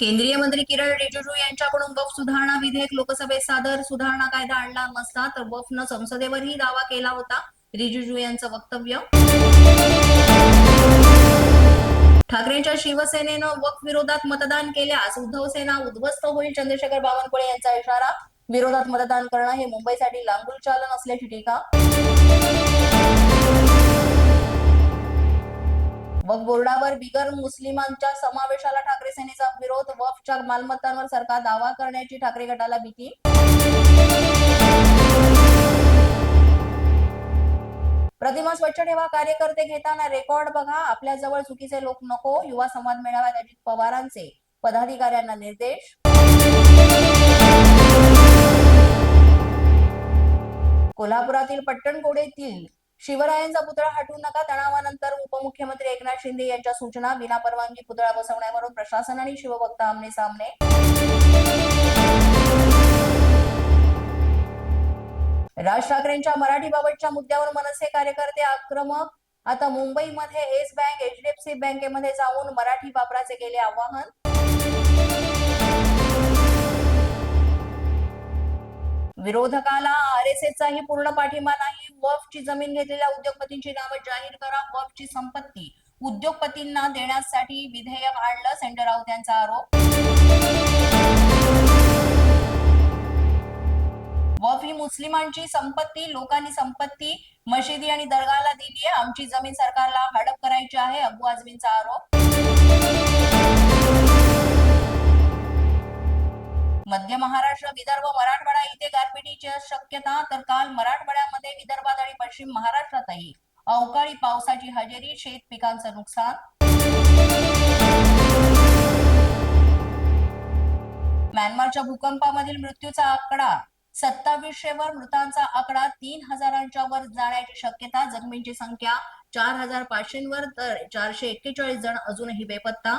केंद्रीय मंत्री किरण रिजिजू यांच्याकडून वफ सुधारणा विधेयक लोकसभेत सादर. सुधारणा कायदा आणला नसता तर वफनं संसदेवरही दावा केला होता. रिजिजू यांचं वक्तव्य. ठाकरेंच्या शिवसेनेनं वक्फ विरोधात मतदान केल्यास उद्धव सेना उद्ध्वस्त होईल चंद्रशेखर बावनकुळे यांचा इशारा. विरोधात मतदान करणं हे मुंबईसाठी लांबूल चालन असल्याची टीका. बोर्डावर बिगर मुस्लिमांच्या समावेशाला ठाकरे सेनेचा विरोध वफच्या मालमत्तांवर सरकार दावा करण्याची ठाकरे गटाला भीती. प्रतिमा स्वच्छ ठेवा कार्यकर्ते घेताना रेकॉर्ड बघा. आपल्या जवळ चुकीचे लोक नको युवा संवाद मेळाव्यात अजित पवारांचे. पदाधिकाऱ्यांना निर्देश. कोल्हापुरातील पट्टणकोड येथील शिवरायांचा पुतळा हटवू नका. तणावानंतर उपमुख्यमंत्री एकनाथ शिंदे यांच्या सूचना विनापरवानगी पुतळा बसवण्यावरून प्रशासन आणि शिवभक्त आमने सामने. राज ठाकरेंच्या मराठीबाबतच्या मुद्द्यावर मनसे कार्यकर्ते आक्रमक. आता मुंबईमध्ये येस बँक एचडीएफसी बँकेमध्ये जाऊन मराठी वापराचे केले आवाहन. विरोधकाला आरएसएसचाही पूर्ण पाठिंबा नाही. वफची जमीन घेतलेल्या उद्योगपतींची नावं जाहीर करा वफची संपत्ती. उद्योगपतींना देण्यासाठी विधेयक आणलं सेंटर राऊत यांचा आरोप. वफ ही मुस्लिमांची संपत्ती लोकांनी संपत्ती मशिदी आणि दर्गाला दिली आहे. आमची जमीन सरकारला हडप करायची आहे अबू आझमींचा आरोप. मध्य महाराष्ट्र विदर्भ मराठवाडा इथे गारपिटीची शक्यता तर काल मराठवाड्यामध्ये विदर्भात आणि पश्चिम महाराष्ट्रातही अवकाळी पावसाची हजेरी शेत पिकांचं नुकसान. म्यानमारच्या भूकंपामधील मृत्यूचा आकडा सत्तावीसशेवर मृतांचा आकडा तीन हजारांच्या वर जाण्याची शक्यता जखमींची संख्या चार हजार पाचशेवर तर चारशे एक्केचाळीस जण अजूनही बेपत्ता.